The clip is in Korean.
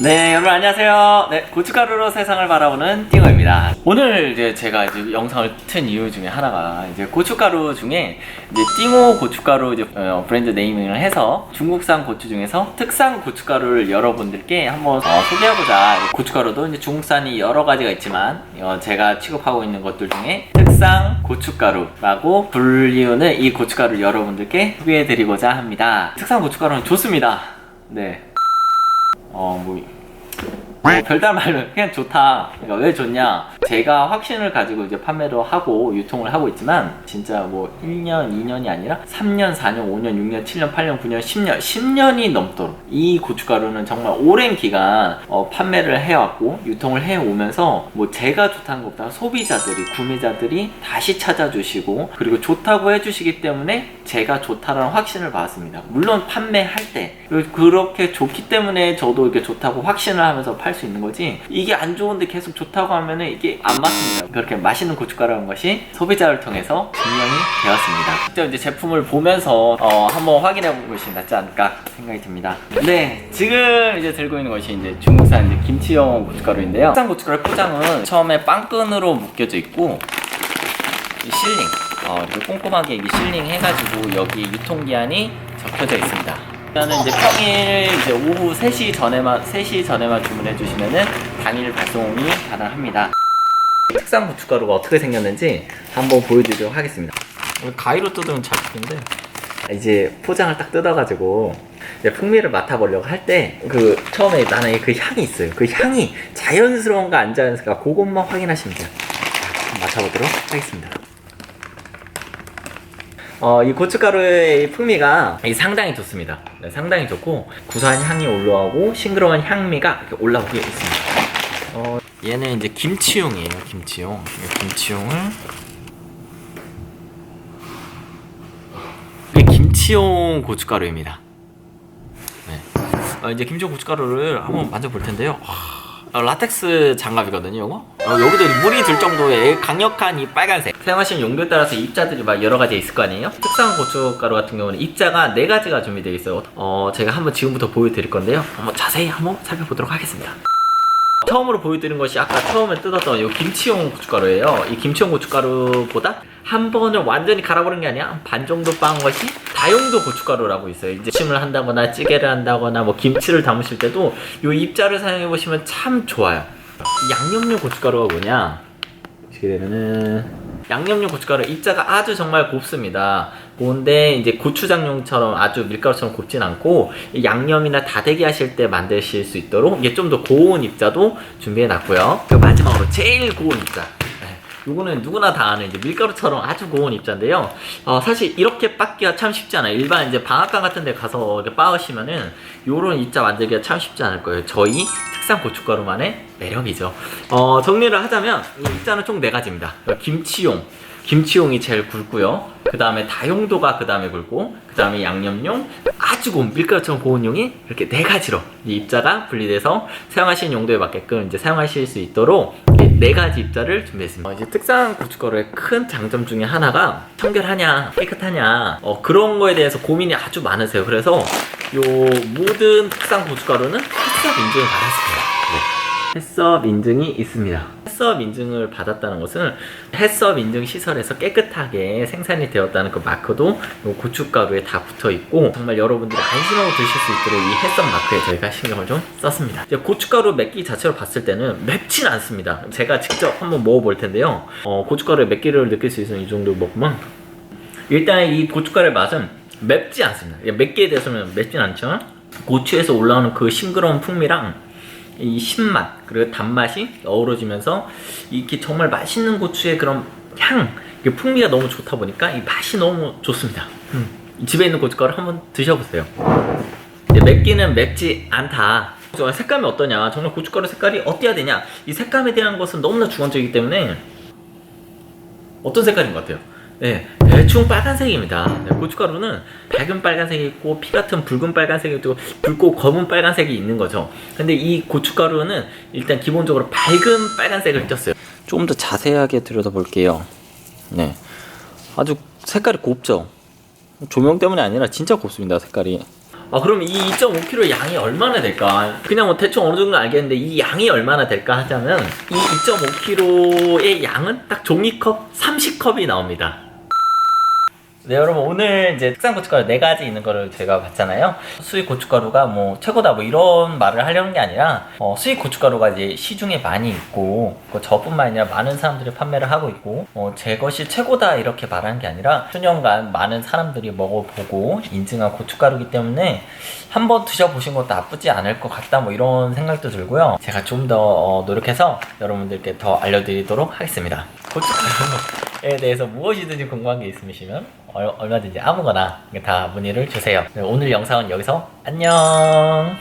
네, 여러분 안녕하세요. 네, 고춧가루로 세상을 바라보는 띵어입니다. 오늘 이제 제가 이제 영상을 튼 이유 중에 하나가 이제 고춧가루 중에 이제 띵어 고춧가루 이제 어, 브랜드 네이밍을 해서 중국산 고추 중에서 특산 고춧가루를 여러분들께 한번 어, 소개하고자 고춧가루도 이제 중국산이 여러 가지가 있지만 어, 제가 취급하고 있는 것들 중에 특산 고춧가루라고 불리우는 이 고춧가루를 여러분들께 소개해드리고자 합니다. 특산 고춧가루는 좋습니다. 네. 어, 뭐, 뭐 별다른 말로 그냥 좋다. 그러니까 왜 좋냐? 제가 확신을 가지고 이제 판매도 하고 유통을 하고 있지만 진짜 뭐 1년, 2년이 아니라 3년, 4년, 5년, 6년, 7년, 8년, 9년, 10년, 10년이 넘도록 이 고춧가루는 정말 오랜 기간 어, 판매를 해왔고 유통을 해오면서 뭐 제가 좋다는 것보다 소비자들이 구매자들이 다시 찾아주시고 그리고 좋다고 해주시기 때문에 제가 좋다라는 확신을 받았습니다. 물론 판매할 때 그렇게 좋기 때문에 저도 이렇게 좋다고 확신을 하면서 팔수 있는 거지 이게 안 좋은데 계속 좋다고 하면은 이게 안 맞습니다. 그렇게 맛있는 고춧가루라는 것이 소비자를 통해서 증명이 되었습니다. 직접 이제 제품을 보면서 어, 한번 확인해 것이 낫지 않을까 생각이 듭니다. 네, 지금 이제 들고 있는 것이 이제 중국산 이제 김치용 고춧가루인데요. 국산 고춧가루 포장은 처음에 빵끈으로 묶여져 있고 이 실링 어, 이렇게 꼼꼼하게 이게 실링 해가지고 여기 유통기한이 적혀져 있습니다. 그러면 이제 평일 이제 오후 3시 전에만 3시 전에만 주문해 주시면은 당일 발송이 가능합니다. 특산 고춧가루가 어떻게 생겼는지 한번 보여드리도록 하겠습니다. 가위로 뜯으면 잘 뜯는데 이제 포장을 딱 뜯어가지고 이제 풍미를 맡아보려고 할 때 그 처음에 나는 그 향이 있어요. 그 향이 자연스러운가 안 자연스러운가 그것만 확인하시면 돼요. 자, 한번 맡아보도록 하겠습니다. 어, 이 고춧가루의 이 풍미가 이 상당히 좋습니다. 네, 상당히 좋고 구수한 향이 올라오고 싱그러운 향미가 올라오고 있습니다. 어, 얘는 이제 김치용이에요. 김치용. 이 김치용을 이게 김치용 고춧가루입니다. 네. 어, 이제 김치용 고춧가루를 한번 만져볼 텐데요. 와, 어, 라텍스 장갑이거든요, 이거. 어, 여기도 물이 들 정도의 강력한 이 빨간색. 사용하시는 용도에 따라서 입자들이 막 여러 가지 있을 거 아니에요? 특산 고춧가루 같은 경우는 입자가 네 가지가 준비되어 있어요. 어, 제가 한번 지금부터 보여드릴 건데요. 한번 자세히 한번 살펴보도록 하겠습니다. 처음으로 보여드린 것이 아까 처음에 뜯었던 이 김치용 고춧가루예요. 이 김치용 고춧가루보다 한 번을 완전히 갈아버린 게 아니라 한반 정도 빻은 것이 다용도 고춧가루라고 있어요. 이제 침을 한다거나 찌개를 한다거나 뭐 김치를 담으실 때도 이 입자를 사용해 보시면 참 좋아요. 이 양념용 고춧가루가 뭐냐? 보시게 되면은 양념용 고춧가루 입자가 아주 정말 곱습니다. 고운데 이제 고추장용처럼 아주 밀가루처럼 곱진 않고 이 양념이나 다대기 하실 때 만드실 수 있도록 이게 좀 더 고운 입자도 준비해 놨고요. 마지막으로 제일 고운 입자. 네, 요거는 누구나 다 아는 이제 밀가루처럼 아주 고운 입자인데요. 어, 사실 이렇게 빻기가 참 쉽지 않아요. 일반 이제 방앗간 같은 데 가서 이렇게 빻으시면은 요런 입자 만들기가 참 쉽지 않을 거예요. 저희 특산 고춧가루만의 매력이죠. 어, 정리를 하자면 이 입자는 총 네 가지입니다. 김치용, 김치용이 제일 굵고요. 그 다음에 다용도가 그 다음에 굵고, 그 다음에 양념용, 아주 고운 밀가루처럼 고운 용이 이렇게 네 가지로 이 입자가 분리돼서 사용하시는 용도에 맞게끔 이제 사용하실 수 있도록 네 가지 입자를 준비했습니다. 어, 이제 특산 고춧가루의 큰 장점 중에 하나가 청결하냐, 깨끗하냐, 어, 그런 거에 대해서 고민이 아주 많으세요. 그래서 요 모든 특산 고춧가루는 햇섭 인증을 받았습니다. 네. 햇섭 인증이 있습니다. 햇섭 인증을 받았다는 것은 햇섭 인증 시설에서 깨끗하게 생산이 되었다는 그 마크도 요 고춧가루에 다 붙어 있고 정말 여러분들이 안심하고 드실 수 있도록 이 햇섭 마크에 저희가 신경을 좀 썼습니다. 이제 고춧가루 맵기 자체로 봤을 때는 맵진 않습니다. 제가 직접 한번 먹어볼 텐데요. 어, 고춧가루의 맵기를 느낄 수 있는 이 정도 먹으면 일단 이 고춧가루의 맛은 맵지 않습니다. 맵기에 대해서는 맵진 않죠. 고추에서 올라오는 그 싱그러운 풍미랑 이 신맛 그리고 단맛이 어우러지면서 이게 정말 맛있는 고추의 그런 향, 풍미가 너무 좋다 보니까 이 맛이 너무 좋습니다. 음. 집에 있는 고춧가루 한번 드셔보세요. 맵기는 맵지 않다. 저 색감이 어떠냐? 정말 고춧가루 색깔이 어때야 되냐? 이 색감에 대한 것은 너무나 주관적이기 때문에 어떤 색깔인 것 같아요? 네, 대충 빨간색입니다. 네, 고춧가루는 밝은 빨간색이 있고 피 같은 붉은 빨간색이 있고 붉고 검은 빨간색이 있는 거죠. 근데 이 고춧가루는 일단 기본적으로 밝은 빨간색을 쪘어요. 조금 더 자세하게 들여다볼게요. 네, 아주 색깔이 곱죠. 조명 때문에 아니라 진짜 곱습니다. 색깔이. 아 그럼 이 2.5kg 양이 얼마나 될까? 그냥 뭐 대충 어느 정도 알겠는데 이 양이 얼마나 될까 하자면 이 2.5kg의 양은 딱 종이컵 30컵이 나옵니다. 네 여러분 오늘 이제 특산 고춧가루 네 가지 있는 거를 제가 봤잖아요. 수입 고춧가루가 뭐 최고다 뭐 이런 말을 하려는 게 아니라 어, 수입 고춧가루가 이제 시중에 많이 있고 그 저뿐만 아니라 많은 사람들이 판매를 하고 있고 어, 제 것이 최고다 이렇게 말하는 게 아니라 수년간 많은 사람들이 먹어보고 인증한 고춧가루기 때문에 한번 드셔보신 것도 나쁘지 않을 것 같다 뭐 이런 생각도 들고요. 제가 좀 더 노력해서 여러분들께 더 알려드리도록 하겠습니다. 고춧가루 에 대해서 무엇이든지 궁금한 게 있으시면 얼- 얼마든지 아무거나 다 문의를 주세요. 네, 오늘 영상은 여기서 안녕